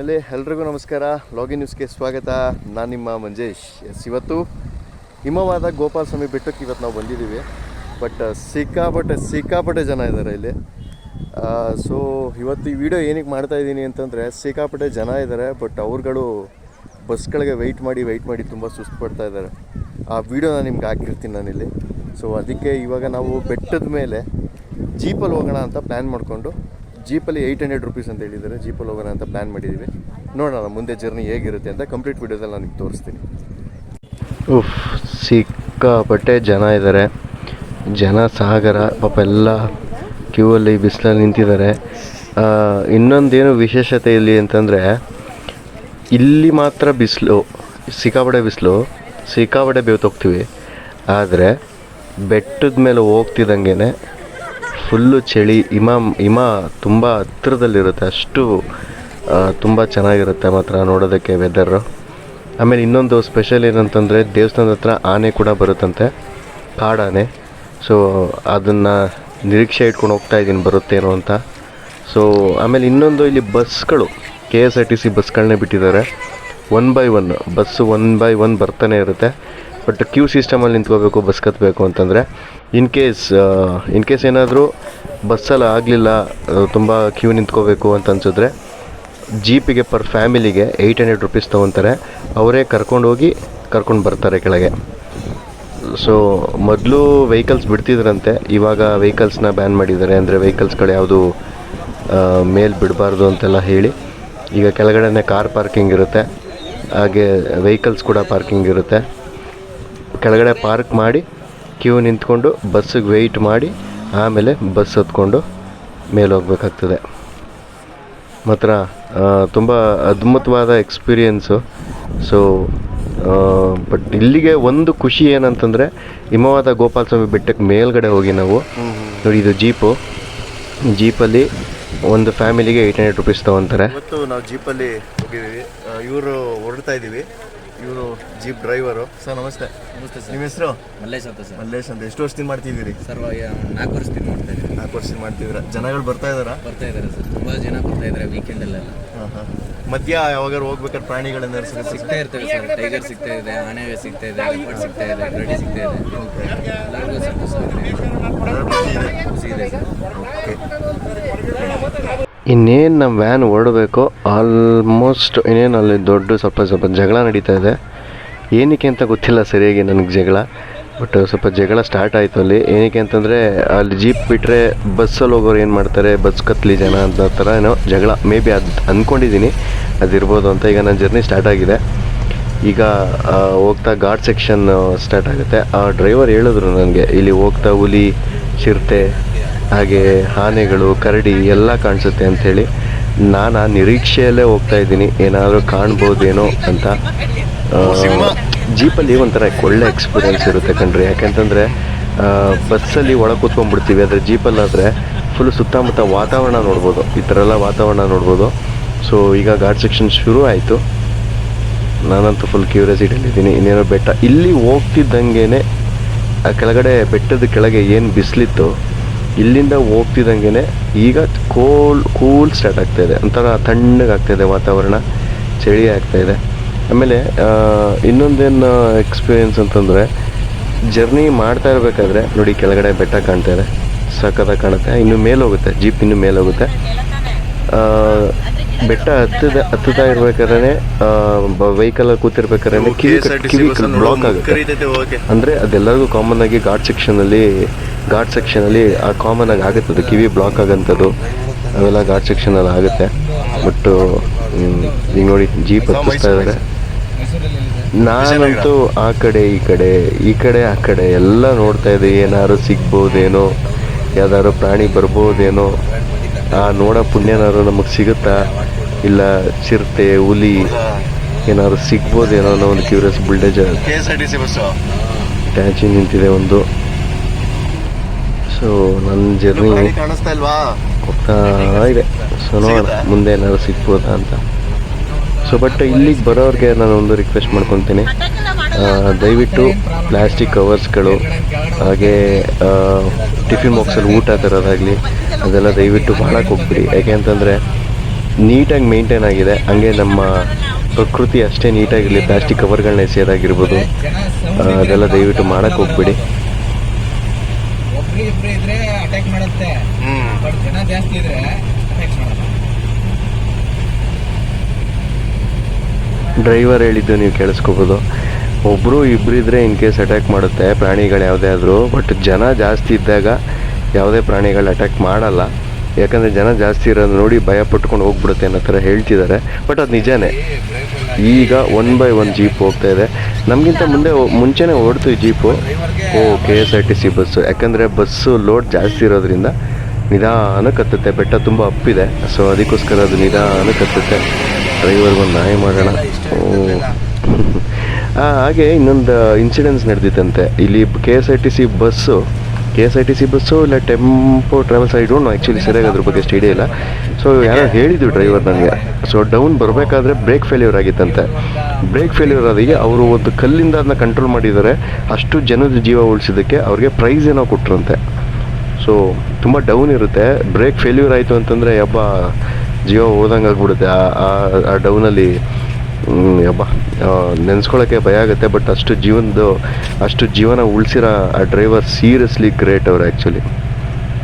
ಅಲ್ಲಿ ಎಲ್ರಿಗೂ ನಮಸ್ಕಾರ. ಲಾಗಿನ್ ನ್ಯೂಸ್ಗೆ ಸ್ವಾಗತ. ನಾನು ನಿಮ್ಮ ಮಂಜೇಶ್. ಎಸ್, ಇವತ್ತು ಹಿಮವಾದ ಗೋಪಾಲ ಸ್ವಾಮಿ ಬೆಟ್ಟಕ್ಕೆ ಇವತ್ತು ನಾವು ಬಂದಿದ್ದೀವಿ. ಬಟ್ ಸಿಕ್ಕಾಪಟ್ಟೆ ಸಿಕ್ಕಾಪಟ್ಟೆ ಜನ ಇದ್ದಾರೆ ಇಲ್ಲಿ. ಸೊ ಇವತ್ತು ಈ ವಿಡಿಯೋ ಏನಕ್ಕೆ ಮಾಡ್ತಾ ಇದ್ದೀನಿ ಅಂತಂದರೆ ಸಿಕ್ಕಾಪಟ್ಟೆ ಜನ ಇದ್ದಾರೆ ಬಟ್ ಅವ್ರುಗಳು ಬಸ್ಗಳಿಗೆ ವೆಯ್ಟ್ ಮಾಡಿ ವೆಯ್ಟ್ ಮಾಡಿ ತುಂಬ ಸುಸ್ತು ಪಡ್ತಾ ಇದ್ದಾರೆ. ಆ ವಿಡಿಯೋ ನಾನು ನಿಮ್ಗೆ ಹಾಕಿರ್ತೀನಿ ನಾನಿಲ್ಲಿ. ಸೊ ಅದಕ್ಕೆ ಇವಾಗ ನಾವು ಬೆಟ್ಟದ ಮೇಲೆ ಜೀಪಲ್ಲಿ ಹೋಗೋಣ ಅಂತ ಪ್ಲ್ಯಾನ್ ಮಾಡಿಕೊಂಡು ಜೀಪಲ್ಲಿ ಏಯ್ಟ್ ಹಂಡ್ರೆಡ್ ರುಪೀಸ್ ಅಂತ ಹೇಳಿದ್ದಾರೆ. ಜೀಪಲ್ಲಿ ಹೋಗೋಣ ಅಂತ ಪ್ಲ್ಯಾನ್ ಮಾಡಿದ್ದೀವಿ ನೋಡೋಣ ಮುಂದೆ ಜರ್ನಿ ಹೇಗಿರುತ್ತೆ ಅಂತ ಕಂಪ್ಲೀಟ್ ವಿಡಿಯೋದಲ್ಲಿ ನಾನು ನಿಮ್ಗೆ ತೋರಿಸ್ತೀನಿ. ಉಫ್, ಸಿಕ್ಕಾಪಟ್ಟೆ ಜನ ಇದ್ದಾರೆ ಜನ, ಸಾಗರ, ಪಾಪ ಎಲ್ಲ ಕ್ಯೂ ಅಲ್ಲಿ ಬಿಸಿಲಲ್ಲಿ ನಿಂತಿದ್ದಾರೆ. ಇನ್ನೊಂದೇನು ವಿಶೇಷತೆ ಇಲ್ಲಿ ಅಂತಂದರೆ, ಇಲ್ಲಿ ಮಾತ್ರ ಬಿಸಿಲು ಸಿಕ್ಕಾಪಡೆ ಬಿಸಿಲು, ಸಿಕ್ಕಾಪಟ್ಟೆ ಬೇವ್ತೋಗ್ತೀವಿ ಆದರೆ ಬೆಟ್ಟದ ಮೇಲೆ ಹೋಗ್ತಿದ್ದಂಗೆ ಫುಲ್ಲು ಚಳಿ, ಹಿಮ ಹಿಮ ತುಂಬ ಹತ್ತಿರದಲ್ಲಿರುತ್ತೆ. ಅಷ್ಟು ತುಂಬ ಚೆನ್ನಾಗಿರುತ್ತೆ ಮಾತ್ರ ನೋಡೋದಕ್ಕೆ ವೆದರು ಆಮೇಲೆ ಇನ್ನೊಂದು ಸ್ಪೆಷಲ್ ಏನಂತಂದರೆ ದೇವಸ್ಥಾನದ ಹತ್ರ ಆನೆ ಕೂಡ ಬರುತ್ತಂತೆ. ಕಾಡಾನೆ. ಸೊ ಅದನ್ನು ನಿರೀಕ್ಷೆ ಇಟ್ಕೊಂಡು ಹೋಗ್ತಾ ಇದ್ದೀನಿ ಬರುತ್ತೇನೋ ಅಂತ. ಸೊ ಆಮೇಲೆ ಇನ್ನೊಂದು ಇಲ್ಲಿ ಬಸ್ಗಳು K S R T C ಬಸ್ಗಳನ್ನೇ ಬಿಟ್ಟಿದ್ದಾರೆ. One by one bus one by one ಬರ್ತಾನೆ ಇರುತ್ತೆ. ಬಟ್ ಕ್ಯೂ ಸಿಸ್ಟಮಲ್ಲಿ ನಿಂತ್ಕೋಬೇಕು ಬಸ್ ಕತ್ತಬೇಕು ಅಂತಂದರೆ ಇನ್ ಕೇಸ್ ಇನ್ ಕೇಸ್ ಏನಾದರೂ ಬಸ್ಸಲ್ಲಿ ಆಗಲಿಲ್ಲ ತುಂಬ ಕ್ಯೂ ನಿಂತ್ಕೋಬೇಕು ಅಂತ ಅನ್ಸಿದ್ರೆ ಜೀಪಿಗೆ ಪರ್ ಫ್ಯಾಮಿಲಿಗೆ ಏಯ್ಟ್ ಹಂಡ್ರೆಡ್ ರುಪೀಸ್ ತೊಗೊತಾರೆ. ಅವರೇ ಕರ್ಕೊಂಡೋಗಿ ಕರ್ಕೊಂಡು ಬರ್ತಾರೆ ಕೆಳಗೆ. ಸೊ ಮೊದಲು ವೆಹಿಕಲ್ಸ್ ಬಿಡ್ತಿದ್ರಂತೆ, ಇವಾಗ ವೆಹಿಕಲ್ಸ್ನ ಬ್ಯಾನ್ ಮಾಡಿದ್ದಾರೆ. ಅಂದರೆ ವೆಹಿಕಲ್ಸ್ಗಳು ಯಾವುದು ಮೇಲ್ ಬಿಡಬಾರ್ದು ಅಂತೆಲ್ಲ ಹೇಳಿ, ಈಗ ಕೆಳಗಡೆನೇ ಕಾರ್ ಪಾರ್ಕಿಂಗ್ ಇರುತ್ತೆ. ಹಾಗೆ ವೆಹಿಕಲ್ಸ್ ಕೂಡ ಪಾರ್ಕಿಂಗ್ ಇರುತ್ತೆ. ಕೆಳಗಡೆ ಪಾರ್ಕ್ ಮಾಡಿ, ಕ್ಯೂ ನಿಂತ್ಕೊಂಡು, ಬಸ್ಸಿಗೆ ವೆಯ್ಟ್ ಮಾಡಿ, ಆಮೇಲೆ ಬಸ್ ಹತ್ಕೊಂಡು ಮೇಲೆ ಹೋಗ್ಬೇಕಾಗ್ತದೆ. ಮಾತ್ರ ತುಂಬ ಅದ್ಭುತವಾದ ಎಕ್ಸ್ಪೀರಿಯೆನ್ಸು ಸೊ ಬಟ್ ಇಲ್ಲಿಗೆ ಒಂದು ಖುಷಿ ಏನಂತಂದರೆ, ಹಿಮವಾದ ಗೋಪಾಲ ಸ್ವಾಮಿ ಬೆಟ್ಟಕ್ಕೆ ಮೇಲ್ಗಡೆ ಹೋಗಿ ನಾವು. ನೋಡಿ, ಇದು ಜೀಪು ಜೀಪಲ್ಲಿ ಒಂದು ಫ್ಯಾಮಿಲಿಗೆ ಏಯ್ಟ್ ಹಂಡ್ರೆಡ್ ರುಪೀಸ್ ತೊಗೊತಾರೆ. ಇವತ್ತು ನಾವು ಜೀಪಲ್ಲಿ ಹೋಗಿದ್ದೀವಿ. ಇವರು ಹೊರಡ್ತಾ ಇದ್ದೀವಿ. ಇವರು ಜೀಪ್ ಡ್ರೈವರು ಸರ್ ನಮಸ್ತೆ. ನಮಸ್ತೆ ಸರ್. ನಿಮ್ಮ ಹೆಸರು? ಮಲ್ಲೇಶ್ ಅಂತ ಸರ್. ಮಲ್ಲೇಶ್ ಅಂತ. ಎಷ್ಟು ವರ್ಷದಿಂದ ಮಾಡ್ತಿದ್ದೀರಿ? ಸರ್ ನಾಲ್ಕು ವರ್ಷದಿಂದ ಮಾಡ್ತಾ ಇದ್ದೀವಿ. ನಾಲ್ಕು ವರ್ಷದಿಂದ ಮಾಡ್ತಿದ್ದೀರಾ? ಜನಗಳು ಬರ್ತಾ ಇದ್ದಾರಾ? ಬರ್ತಾ ಇದ್ದಾರೆ ಸರ್. ತುಂಬ ಜನ ಬರ್ತಾ ಇದ್ದಾರೆ ವೀಕೆಂಡಲ್ಲೆಲ್ಲ ಹಾಂ ಹಾಂ. ಮಧ್ಯ ಯಾವಾಗ ಹೋಗ್ಬೇಕಾದ್ರೆ ಪ್ರಾಣಿಗಳನ್ನ ಸಿಗ್ತಾ ಇರ್ತವೆ ಸರ್. ಟೈಗರ್ ಸಿಗ್ತಾ ಇದೆ ಆನೆ ಸಿಗ್ತಾ ಇದೆ ಲೆಪರ್ಡ್ ಸಿಗ್ತಾ ಇದೆ ಗಡಿ ಸಿಗ್ತಾ ಇದೆ. ಎಲ್ಲರಿಗೂ ಸಂತೋಷ ಇದೆ. ಸರ್. ಇನ್ನೇನು ನಮ್ಮ ವ್ಯಾನ್ ಹೊರಡಬೇಕು ಆಲ್ಮೋಸ್ಟ್ ಇನ್ನೇನು ಅಲ್ಲಿ ದೊಡ್ಡ ಸ್ವಲ್ಪ ಸ್ವಲ್ಪ ಜಗಳ ನಡೀತಾ ಇದೆ. ಏನಕ್ಕೆ ಅಂತ ಗೊತ್ತಿಲ್ಲ ಸರಿಯಾಗಿ ನನಗೆ ಜಗಳ ಬಟ್ ಸ್ವಲ್ಪ ಜಗಳ ಸ್ಟಾರ್ಟ್ ಆಯಿತು ಅಲ್ಲಿ. ಏನಕ್ಕೆ ಅಂತಂದರೆ, ಅಲ್ಲಿ ಜೀಪ್ ಬಿಟ್ಟರೆ ಬಸ್ಸಲ್ಲಿ ಹೋಗೋರು ಏನು ಮಾಡ್ತಾರೆ ಬಸ್ ಕತ್ಲಿ ಜನ ಅಂತ ಥರ ಏನೋ ಜಗಳ ಮೇ ಬಿ ಅದು ಅಂದ್ಕೊಂಡಿದ್ದೀನಿ ಅದಿರ್ಬೋದು ಅಂತ ಈಗ ನನ್ನ ಜರ್ನಿ ಸ್ಟಾರ್ಟ್ ಆಗಿದೆ. ಈಗ ಹೋಗ್ತಾ ಘಾಟ್ ಸೆಕ್ಷನ್ ಸ್ಟಾರ್ಟ್ ಆಗುತ್ತೆ. ಆ ಡ್ರೈವರ್ ಹೇಳಿದ್ರು ನನಗೆ, ಇಲ್ಲಿ ಹೋಗ್ತಾ ಹುಲಿ, ಚಿರತೆ ಹಾಗೆ ಆನೆಗಳು ಕರಡಿ ಎಲ್ಲ ಕಾಣಿಸುತ್ತೆ ಅಂಥೇಳಿ ನಾನು ಆ ನಿರೀಕ್ಷೆಯಲ್ಲೇ ಹೋಗ್ತಾ ಇದ್ದೀನಿ. ಏನಾದರೂ ಕಾಣ್ಬೋದೇನೋ ಅಂತ. ಜೀಪಲ್ಲಿ ಒಂಥರ ಒಳ್ಳೆ ಎಕ್ಸ್ಪೀರಿಯೆನ್ಸ್ ಇರುತ್ತೆ ಕಣ್ರಿ. ಯಾಕೆಂತಂದರೆ ಬಸ್ಸಲ್ಲಿ ಒಳಗೆ ಕೂತ್ಕೊಂಡ್ಬಿಡ್ತೀವಿ. ಆದರೆ ಜೀಪಲ್ಲಾದರೆ ಫುಲ್ ಸುತ್ತಮುತ್ತ ವಾತಾವರಣ ನೋಡ್ಬೋದು. ಈ ಥರ ಎಲ್ಲ ವಾತಾವರಣ ನೋಡ್ಬೋದು. ಸೊ ಈಗ ಘಾಟ್ ಸೆಕ್ಷನ್ ಶುರು ಆಯಿತು. ನಾನಂತೂ ಫುಲ್ ಕ್ಯೂರಿಯಾಸಿಟಿಯಲ್ಲಿದ್ದೀನಿ ಇನ್ನೇನೋ ಬೆಟ್ಟ. ಇಲ್ಲಿ ಹೋಗ್ತಿದ್ದಂಗೆ ಆ ಕೆಳಗಡೆ ಬೆಟ್ಟದ ಕೆಳಗೆ ಏನು ಬಿಸಿಲಿತ್ತು ಇಲ್ಲಿಂದ ಹೋಗ್ತಿದ್ದಂಗೆ ಈಗ ಕೋಲ್ ಕೂಲ್ ಸ್ಟಾರ್ಟ್ ಆಗ್ತಾ ಇದೆ. ಒಂಥರ ತಣ್ಣಗೆ ಇದೆ ವಾತಾವರಣ, ಚಳಿ ಆಗ್ತಾ ಇದೆ. ಆಮೇಲೆ ಇನ್ನೊಂದೇನು ಎಕ್ಸ್ಪೀರಿಯೆನ್ಸ್ ಅಂತಂದರೆ ಜರ್ನಿ ಮಾಡ್ತಾ ಇರಬೇಕಾದ್ರೆ, ನೋಡಿ ಕೆಳಗಡೆ ಬೆಟ್ಟ ಕಾಣ್ತಾ ಇದೆ. ಸಕ್ಕತ್ತಾಗಿ ಕಾಣುತ್ತೆ. ಇನ್ನು ಮೇಲೆ ಹೋಗುತ್ತೆ. ಜೀಪ್ ಇನ್ನು ಮೇಲೆ ಹೋಗುತ್ತೆ. ಬೆಟ್ಟ ಹತ್ತದ ಹತ್ತುತ್ತಾ ಇರ್ಬೇಕಾದ್ರೆ ವೆಹಿಕಲ್ ಕೂತಿರ್ಬೇಕಾದ್ರೆ ಕಿವಿ ಕಿವಿ ಬ್ಲಾಕ್ ಆಗುತ್ತೆ. ಅಂದರೆ ಅದೆಲ್ಲರಿಗೂ ಕಾಮನ್ ಆಗಿ ಘಾಟ್ ಸೆಕ್ಷನಲ್ಲಿ ಘಾಟ್ ಸೆಕ್ಷನಲ್ಲಿ ಆ ಕಾಮನ್ ಆಗಿ ಆಗುತ್ತೆ ಅದು ಕಿವಿ ಬ್ಲಾಕ್ ಆಗೋಂಥದ್ದು ಅವೆಲ್ಲ ಘಾಟ್ ಸೆಕ್ಷನಲ್ಲಿ ಆಗುತ್ತೆ. ಬಟ್ ಈಗ ನೋಡಿ ಜೀಪ್ ಹತ್ತಿಸ್ತಾ ಇದ್ದಾರೆ ನಾನಂತೂ ಆ ಕಡೆ ಈ ಕಡೆ ಈ ಕಡೆ ಆ ಕಡೆ ಎಲ್ಲ ನೋಡ್ತಾ ಇದ್ದೆ. ಏನಾದ್ರು ಸಿಗ್ಬೋದೇನೋ ಯಾವ್ದಾದ್ರು ಪ್ರಾಣಿ ಬರ್ಬೋದೇನೋ. ಆ ನೋಡೋ ಪುಣ್ಯನಾದ್ರು ನಮಗೆ ಸಿಗುತ್ತಾ? ಇಲ್ಲ ಚಿರತೆ ಹುಲಿ ಏನಾದ್ರು ಸಿಗ್ಬೋದೇನೋ ಅನ್ನೋ ಒಂದು ಕ್ಯೂರಿಯಸ್ ಬಿಲ್ಡೇಜ್ ಟ್ಯಾಚಿ ನಿಂತಿದೆ ಒಂದು. ಸೊ ನನ್ನ ಜರ್ನಿ ಹೋಗ್ತಾ ಇದೆ. ಸೊ ನೋಡೋಣ. ಮುಂದೆ ಏನಾದ್ರು ಸಿಗ್ಬೋದಾ ಅಂತ. ಸೊ ಬಟ್ ಇಲ್ಲಿಗೆ ಬರೋರಿಗೆ ನಾನು ಒಂದು ರಿಕ್ವೆಸ್ಟ್ ಮಾಡ್ಕೊತೀನಿ. ದಯವಿಟ್ಟು ಪ್ಲಾಸ್ಟಿಕ್ ಕವರ್ಸ್ಗಳು ಹಾಗೆ ಟಿಫಿನ್ ಬಾಕ್ಸಲ್ಲಿ ಊಟ ತರೋದಾಗಲಿ ಅದೆಲ್ಲ ದಯವಿಟ್ಟು ಮಾಡೋಕ್ಕೆ ಹೋಗ್ಬಿಡಿ. ಯಾಕೆ ಅಂತಂದರೆ ನೀಟಾಗಿ ಮೇಂಟೈನ್ ಆಗಿದೆ. ಹಂಗೆ ನಮ್ಮ ಪ್ರಕೃತಿ ಅಷ್ಟೇ ನೀಟಾಗಿರಲಿ ಪ್ಲಾಸ್ಟಿಕ್ ಕವರ್ಗಳನ್ನ ಎಸೆಯೋದಾಗಿರ್ಬೋದು. ಅದೆಲ್ಲ ದಯವಿಟ್ಟು ಮಾಡೋಕ್ಕೆ ಹೋಗ್ಬಿಡಿ. ಒಬ್ರು ಇಬ್ರು ಅಟ್ಯಾಕ್ ಮಾಡುತ್ತೆ. ಬಟ್ ಜನ ಜಾಸ್ತಿ ಇದ್ರೆ ಅಟ್ಯಾಕ್ ಮಾಡಲ್ಲ. ಡ್ರೈವರ್ ಹೇಳಿದ್ದು ನೀವು ಕೇಳಿಸ್ಕೋಬೋದು. ಒಬ್ಬರು ಇಬ್ಬರು ಇದ್ದರೆ ಇನ್ ಕೇಸ್ ಅಟ್ಯಾಕ್ ಮಾಡುತ್ತೆ, ಪ್ರಾಣಿಗಳು ಯಾವುದೇ ಆದರೂ ಬಟ್ ಜನ ಜಾಸ್ತಿ ಇದ್ದಾಗ ಯಾವುದೇ ಪ್ರಾಣಿಗಳು ಅಟ್ಯಾಕ್ ಮಾಡಲ್ಲ. ಯಾಕಂದರೆ ಜನ ಜಾಸ್ತಿ ಇರೋದು ನೋಡಿ ಭಯ ಪಟ್ಕೊಂಡು ಹೋಗ್ಬಿಡುತ್ತೆ ಅನ್ನೋ ಥರ ಹೇಳ್ತಿದ್ದಾರೆ ಬಟ್ ಅದು ನಿಜಾನೇ. ಈಗ ಒನ್ ಬೈ ಒನ್ ಜೀಪ್ ಹೋಗ್ತಾ ಇದೆ. ನಮಗಿಂತ ಮುಂದೆ ಮುಂಚೆನೇ ಓಡ್ತು ಜೀಪು ಓ K S R T C bus ಯಾಕಂದರೆ ಬಸ್ಸು ಲೋಡ್ ಜಾಸ್ತಿ ಇರೋದ್ರಿಂದ ನಿಧಾನಕ್ಕೆ ಹತ್ತುತ್ತೆ. ಬೆಟ್ಟ ತುಂಬ ಅಪ್ಪಿದೆ ಸೊ ಅದಕ್ಕೋಸ್ಕರ ಅದು ನಿಧಾನಕ್ಕೆ ಹತ್ತುತ್ತೆ. ಡ್ರೈವರ್ಗೊಂದು ನಾಯಿ ಮಾಡೋಣ. ಓ. ಹಾಗೆ ಇನ್ನೊಂದು ಇನ್ಸಿಡೆನ್ಸ್ ನಡೆದಿತ್ತಂತೆ ಇಲ್ಲಿ K S R T C bus K S R T C bus ಇಲ್ಲ tempo travels I don't actually ಸರಿಯಾಗಿ ಅದ್ರ ಬಗ್ಗೆ ಸ್ಟಡಿ ಇಲ್ಲ. ಸೊ ಯಾರೋ ಹೇಳಿದ್ರು ಡ್ರೈವರ್ ನನಗೆ. ಸೊ ಡೌನ್ ಬರಬೇಕಾದ್ರೆ ಬ್ರೇಕ್ ಫೇಲ್ಯೂರ್ ಆಗಿತ್ತಂತೆ. ಬ್ರೇಕ್ ಫೇಲ್ಯೂರ್ ಆದಿಗೆ ಅವರು ಒಂದು ಕಲ್ಲಿಂದ ಅದನ್ನ ಕಂಟ್ರೋಲ್ ಮಾಡಿದ್ದಾರೆ. ಅಷ್ಟು ಜನದ ಜೀವ ಉಳಿಸಿದ್ದಕ್ಕೆ ಅವ್ರಿಗೆ ಪ್ರೈಸ್ ಏನೋ ಕೊಟ್ಟರಂತೆ ಸೊ ತುಂಬ ಡೌನ್ ಇರುತ್ತೆ. ಬ್ರೇಕ್ ಫೇಲ್ಯೂರ್ ಆಯಿತು ಅಂತಂದರೆ, ಯಬ್ಬ, ಜೀವ ಹೋದಂಗೆ ಆಗ್ಬಿಡುತ್ತೆ ಆ- ಆ ಡೌನಲ್ಲಿ ಯಬ್ಬ. ನೆನೆಸ್ಕೊಳ್ಳೋಕ್ಕೆ ಭಯ ಆಗುತ್ತೆ ಬಟ್ ಅಷ್ಟು ಜೀವನದ್ದು ಅಷ್ಟು ಜೀವನ ಉಳಿಸಿರೋ ಆ ಡ್ರೈವರ್ ಸೀರಿಯಸ್ಲಿ ಗ್ರೇಟ್ ಅವರು ಆ್ಯಕ್ಚುಲಿ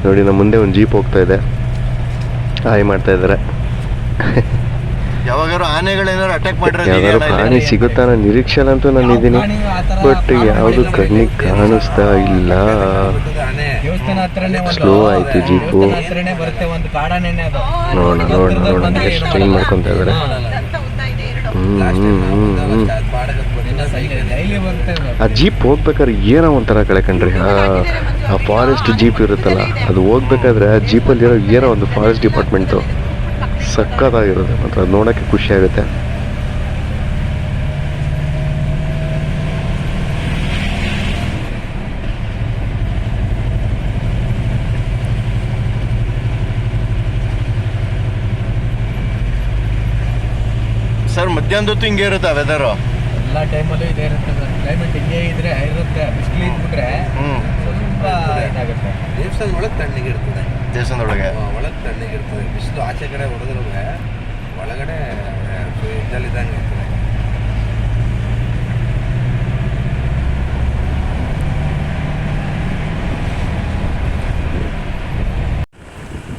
ನೋಡಿ ನಮ್ಮ ಮುಂದೆ ಒಂದು ಜೀಪ್ ಹೋಗ್ತಾ ಇದೆ. ಹಾಯ್ ಮಾಡ್ತಾ ಇದ್ದಾರೆ ಯಾವಾಗಾರು ಆನೆಗಳೇನಾರು ಅಟ್ಯಾಕ್ ಯಾವ್ದಾದ್ರು ಪ್ರಾಣಿ ಸಿಗುತ್ತಾ ಅನ್ನೋ ನಿರೀಕ್ಷೆಲಂತೂ ನಾನು ಇದ್ದೀನಿ. ಬಟ್ ಯಾವುದು ಕಣ್ಣಿಗೆ ಕಾಣಿಸ್ತಾ ಇಲ್ಲ. ಸ್ಲೋ ಆಯ್ತು ಜೀಪು. ನೋಡೋಣ ನೋಡೋಣ ನೋಡೋಣ. ಎಷ್ಟು ಚೇಂಜ್ ಮಾಡ್ಕೊತಾ ಇದ್ದಾರೆ ಆ ಜೀಪ್ ಹೋಗ್ಬೇಕಾದ್ರೆ ಏನೋ ಒಂಥರ ಕಳೆ ಕಣ್ರಿ. ಆ ಫಾರೆಸ್ಟ್ ಜೀಪ್ ಇರುತ್ತಲ್ಲ ಅದು ಹೋಗ್ಬೇಕಾದ್ರೆ ಆ ಜೀಪಲ್ಲಿರೋ ಏನೋ ಒಂದು ಫಾರೆಸ್ಟ್ ಡಿಪಾರ್ಟ್ಮೆಂಟು ಸಕ್ಕತ್ತಾಗಿರುತ್ತೆ ಮಾತ್ರ ಅದು ನೋಡೋಕ್ಕೆ ಖುಷಿ ಆಗುತ್ತೆ. ಹೊತ್ತು ಹಿಂಗೆ ಇರುತ್ತೆ ವೆದರು ಎಲ್ಲ ಟೈಮಲ್ಲೂ ಇದೇ ಇರುತ್ತೆ ಕ್ಲೈಮೇಟ್ ಹಿಂಗೆ ಇದ್ರೆ ಇರುತ್ತೆ ಬಿಸಿಲು ಇದ್ಬಿಟ್ರೆ ಹ್ಮ್. ಸ್ವಲ್ಪ ಇದಾಗುತ್ತೆ. ದೇವಸ್ಥಾನ ಒಳಗೆ ತಣ್ಣಗೆ ಇರ್ತದೆ. ದೇವಸ್ಥಾನದೊಳಗೆ ಒಳಗೆ? ತಣ್ಣಗೆ ಇರ್ತದೆ. ಬಿಸಿಲು ಆಚೆ ಕಡೆ ಹೊಡೆದ್ರೆ ಒಳಗಡೆ ಇದ್ದಂಗೆ ಇರ್ತದೆ.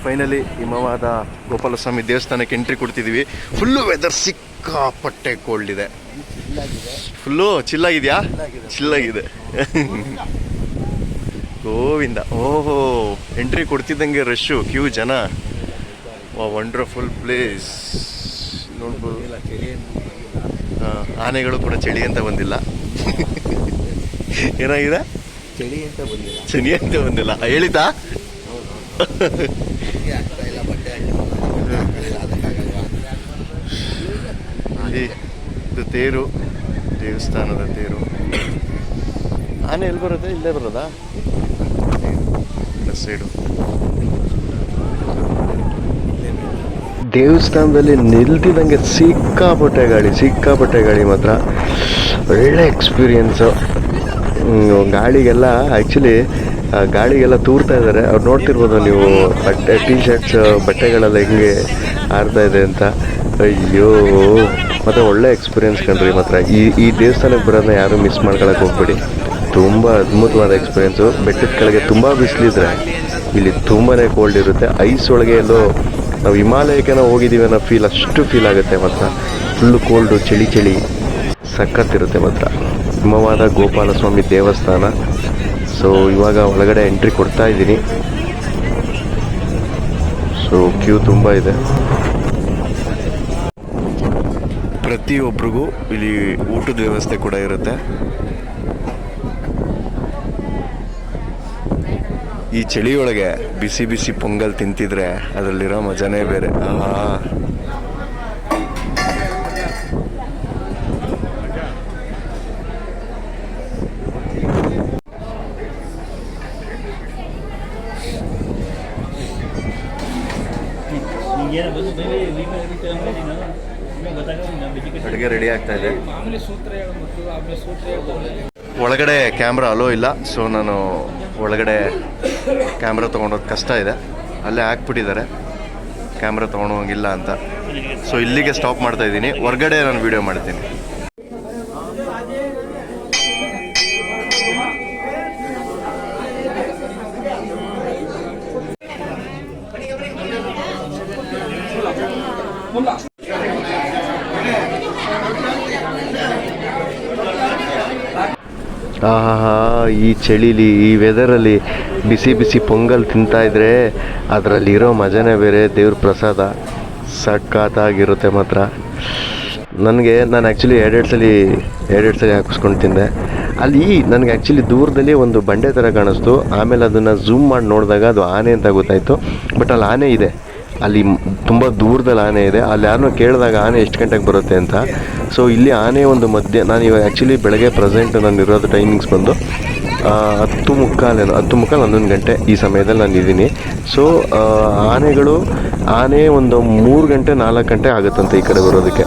ಫೈನಲಿ ಹಿಮವಾದ ಗೋಪಾಲಸ್ವಾಮಿ ದೇವಸ್ಥಾನಕ್ಕೆ ಎಂಟ್ರಿ ಕೊಡ್ತಿದ್ದೀವಿ ಫುಲ್ಲು ವೆದರ್ ಸಿಕ್ಕಾಪಟ್ಟೆ ಕೋಲ್ಡ್ ಇದೆ. ಫುಲ್ಲು ಚಿಲ್ಲಾಗಿದೆಯಾ ಚಿಲ್ಲಾಗಿದೆ ಗೋವಿಂದ. ಓಹೋ ಎಂಟ್ರಿ ಕೊಡ್ತಿದ್ದಂಗೆ ರಶ್ಶು ಕ್ಯೂ ಜನ. ವಾ ವಂಡರ್ಫುಲ್ ಪ್ಲೇಸ್ ನೋಡ್ಬೋದು. ಹಾ, ಆನೆಗಳು ಕೂಡ ಚಳಿ ಅಂತ ಬಂದಿಲ್ಲ. ಏನಾಗಿದೆ? ಚಳಿ ಅಂತ ಬಂದಿಲ್ಲ. ಚಳಿ ಅಂತ ಬಂದಿಲ್ಲ. ಹೇಳಿತಾ ಇದು ತೇರು, ದೇವಸ್ಥಾನದ ತೇರು. ಆನೆ ಎಲ್ಲಿ ಬರುತ್ತೆ? ಇಲ್ಲೇ ಬರೋದಾ? ಸೈಡು. ದೇವಸ್ಥಾನದಲ್ಲಿ ನಿಲ್ತಿದ್ದಂಗೆ ಸಿಕ್ಕಾಪಟ್ಟೆ ಗಾಳಿ ಸಿಕ್ಕಾಪಟ್ಟೆ ಗಾಳಿ ಮಾತ್ರ. ಒಳ್ಳೆ ಎಕ್ಸ್ಪೀರಿಯನ್ಸು ಗಾಳಿಗೆಲ್ಲ ಆ್ಯಕ್ಚುಲಿ ಗಾಳಿಗೆಲ್ಲ ತೂರ್ತಾ ಇದ್ದಾರೆ. ಅವ್ರು ನೋಡ್ತಿರ್ಬೋದು ನೀವು ಬಟ್ಟೆ ಟಿ ಶರ್ಟ್ಸ್ ಬಟ್ಟೆಗಳೆಲ್ಲ ಹೆಂಗೆ ಆಡ್ತಾ ಇದೆ ಅಂತ. ಅಯ್ಯೋ, ಮತ್ತು ಒಳ್ಳೆ ಎಕ್ಸ್ಪೀರಿಯನ್ಸ್ ಕಣ್ರಿ ಮಾತ್ರ. ಈ ಈ ದೇವಸ್ಥಾನಕ್ಕೆ ಬರೋದನ್ನ ಯಾರೂ ಮಿಸ್ ಮಾಡ್ಕೊಳಕ್ಕೆ ಹೋಗ್ಬೇಡಿ. ತುಂಬ ಅದ್ಭುತವಾದ ಎಕ್ಸ್ಪೀರಿಯೆನ್ಸು ಬೆಟ್ಟದ ಕೆಳಗೆ ತುಂಬ ಬಿಸಿಲಿದ್ರೆ ಇಲ್ಲಿ ತುಂಬಾ ಕೋಲ್ಡ್ ಇರುತ್ತೆ. ಐಸ್ ಒಳಗೆ ಎಲ್ಲೋ ನಾವು ಹಿಮಾಲಯಕ್ಕೆ ಹೋಗಿದ್ದೀವಿ ಅನ್ನೋ ಫೀಲ್ ಅಷ್ಟು ಫೀಲ್ ಆಗುತ್ತೆ ಮಾತ್ರ. ಫುಲ್ಲು ಕೋಲ್ಡು ಚಳಿ ಚಳಿ. ಸಖತ್ತಿರುತ್ತೆ ಮಾತ್ರ. ಹಿಮವಾದ ಗೋಪಾಲಸ್ವಾಮಿ ದೇವಸ್ಥಾನ. ಸೊ ಇವಾಗ ಒಳಗಡೆ ಎಂಟ್ರಿ ಕೊಡ್ತಾ ಇದ್ದೀನಿ. ಸೊ ಕ್ಯೂ ತುಂಬ ಇದೆ. ಪ್ರತಿಯೊಬ್ಬರಿಗೂ ಇಲ್ಲಿ ಊಟದ ವ್ಯವಸ್ಥೆ ಕೂಡ ಇರುತ್ತೆ. ಈ ಚಳಿಯೊಳಗೆ ಬಿಸಿ ಬಿಸಿ ಪೊಂಗಲ್ ತಿಂತಿದ್ರೆ ಅದರಲ್ಲಿರೋ ಮಜಾನೇ ಬೇರೆ. ಅಡುಗೆ ರೆಡಿ ಆಗ್ತಾ ಇದೆ. ಒಳಗಡೆ ಕ್ಯಾಮ್ರಾ ಅಲೋ ಇಲ್ಲ ಸೊ ನಾನು ಒಳಗಡೆ ಕ್ಯಾಮ್ರಾ ತೊಗೊಂಡೋದು ಕಷ್ಟ ಇದೆ. ಅಲ್ಲೇ ಹಾಕ್ಬಿಟ್ಟಿದ್ದಾರೆ. ಕ್ಯಾಮ್ರಾ ತೊಗೊಂಡೋಗಿಲ್ಲ ಅಂತ. ಸೊ ಇಲ್ಲಿಗೆ ಸ್ಟಾಪ್ ಮಾಡ್ತಾ ಇದ್ದೀನಿ. ಹೊರಗಡೆ ನಾನು ವೀಡಿಯೋ ಮಾಡ್ತೀನಿ. ಆಹಾ ಈ ಚಳಿಲಿ, ಈ ವೆದರಲ್ಲಿ ಬಿಸಿ ಬಿಸಿ ಪೊಂಗಲ್ ತಿಂತಾ ಇದ್ರೆ ಅದರಲ್ಲಿರೋ ಮಜಾನೇ ಬೇರೆ, ದೇವ್ರ ಪ್ರಸಾದ ಸಖತ್ತಾಗಿರುತ್ತೆ ಮಾತ್ರ. ನನಗೆ, ನಾನು ಆ್ಯಕ್ಚುಲಿ ಎರಡೆರಡು ಸಲ ಎರಡೆರಡು ಸಲ ಹಾಕಿಸ್ಕೊಂಡು ತಿಂದೆ. ಅಲ್ಲಿ ನನಗೆ ಆ್ಯಕ್ಚುಲಿ ದೂರದಲ್ಲಿ ಒಂದು ಬಂಡೆ ಥರ ಕಾಣಿಸ್ತು. ಆಮೇಲೆ ಅದನ್ನು ಝೂಮ್ ಮಾಡಿ ನೋಡಿದಾಗ ಅದು ಆನೆ ಅಂತ ಗೊತ್ತಾಯಿತು. ಬಟ್ ಅಲ್ಲಿ ಆನೆ ಇದೆ. ಅಲ್ಲಿ ತುಂಬ ದೂರದಲ್ಲಿ ಆನೆ ಇದೆ. ಅಲ್ಲಿ ಯಾರನ್ನೂ ಕೇಳಿದಾಗ ಆನೆ ಎಷ್ಟು ಗಂಟೆಗೆ ಬರುತ್ತೆ ಅಂತ. ಸೊ ಇಲ್ಲಿ ಆನೆ ಒಂದು ಮಧ್ಯ, ನಾನು ಇವಾಗ ಆ್ಯಕ್ಚುಲಿ ಬೆಳಗ್ಗೆ ಪ್ರೆಸೆಂಟ್ ನಾನು ಇರೋದು ಟೈಮಿಂಗ್ಸ್ ಬಂದು ಹತ್ತು ಮುಕ್ಕಾಲೇನು ಹತ್ತು ಮುಕ್ಕಾಲು ಹನ್ನೊಂದು ಗಂಟೆ ಈ ಸಮಯದಲ್ಲಿ ನಾನು ಇದ್ದೀನಿ. ಸೊ ಆನೆಗಳು ಆನೆ ಒಂದು ಮೂರು ಗಂಟೆ ನಾಲ್ಕು ಗಂಟೆ ಆಗುತ್ತಂತೆ ಈ ಕಡೆ ಬರೋದಕ್ಕೆ.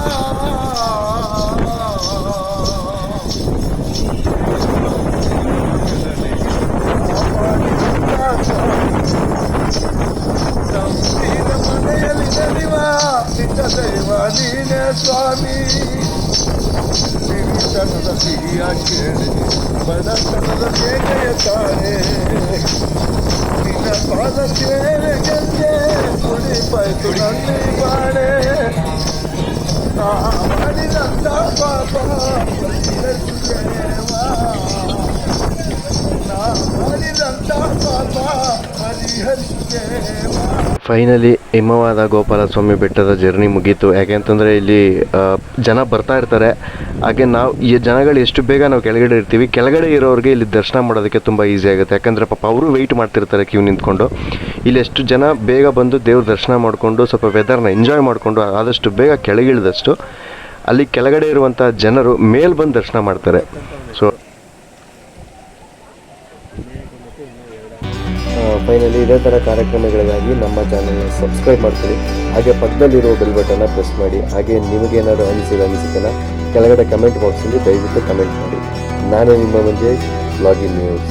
ಸಿರಿತನದ ಸಿಹಿಯ ಕೇಳಿ ಬಡತನದ ಬೇಗೆಯ ತಾಳೆ ನಿನ್ನ ಪಾದ ಸೇವೆಗೆಂದೇ ಕುಡಿಪಾಯ್ತು ನನ್ನ ಬಾಳೆ ನಾ ಮಾಡಿದಂತ ಪಾಪ ಪರಿಹರಿಸುತ್ತೇವಾ ನಾ ಮಾಡಿದಂತ ಪಾಪ ಪರಿಹರಿಸುತ್ತೇವಾ ಫೈನಲಿ ಹಿಮವಾದ ಗೋಪಾಲ ಸ್ವಾಮಿ ಬೆಟ್ಟದ ಜರ್ನಿ ಮುಗೀತು. ಯಾಕೆಂತಂದರೆ ಇಲ್ಲಿ ಜನ ಬರ್ತಾ ಇರ್ತಾರೆ. ಹಾಗೆ ನಾವು, ಈ ಜನಗಳು ಎಷ್ಟು ಬೇಗ ನಾವು ಕೆಳಗಡೆ ಇರ್ತೀವಿ, ಕೆಳಗಡೆ ಇರೋರಿಗೆ ಇಲ್ಲಿ ದರ್ಶನ ಮಾಡೋದಕ್ಕೆ ತುಂಬ ಈಸಿ ಆಗುತ್ತೆ. ಯಾಕಂದರೆ ಪಾಪ ಅವರು ವೆಯ್ಟ್ ಮಾಡ್ತಿರ್ತಾರೆ ಕ್ಯೂ ನಿಂತ್ಕೊಂಡು. ಇಲ್ಲಿ ಎಷ್ಟು ಜನ ಬೇಗ ಬಂದು ದೇವ್ರ ದರ್ಶನ ಮಾಡಿಕೊಂಡು, ಸ್ವಲ್ಪ ವೆದರ್ನ ಎಂಜಾಯ್ ಮಾಡಿಕೊಂಡು, ಆದಷ್ಟು ಬೇಗ ಕೆಳಗಿಳಿದಷ್ಟು, ಅಲ್ಲಿ ಕೆಳಗಡೆ ಇರುವಂಥ ಜನರು ಮೇಲ್ ಬಂದು ದರ್ಶನ ಮಾಡ್ತಾರೆ. ಸೊ ಫೈನಲಿ ಇದೇ ಥರ ಕಾರ್ಯಕ್ರಮಗಳಿಗಾಗಿ ನಮ್ಮ ಚಾನಲ್ನ ಸಬ್ಸ್ಕ್ರೈಬ್ ಮಾಡ್ಕೊಳ್ಳಿ. ಹಾಗೆ ಪಕ್ಕದಲ್ಲಿರೋ ಬೆಲ್ ಬಟನ್ನ ಪ್ರೆಸ್ ಮಾಡಿ. ಹಾಗೆ ನಿಮಗೇನಾದರೂ ಅನಿಸಿದ ಅನಿಸಿಕೆನ ಕೆಳಗಡೆ ಕಮೆಂಟ್ ಬಾಕ್ಸಲ್ಲಿ ದಯವಿಟ್ಟು ಕಮೆಂಟ್ ಮಾಡಿ. ನಾನು ನಿಮ್ಮ ಮುಂದೆ ಲಾಗಿನ್ ನ್ಯೂಸ್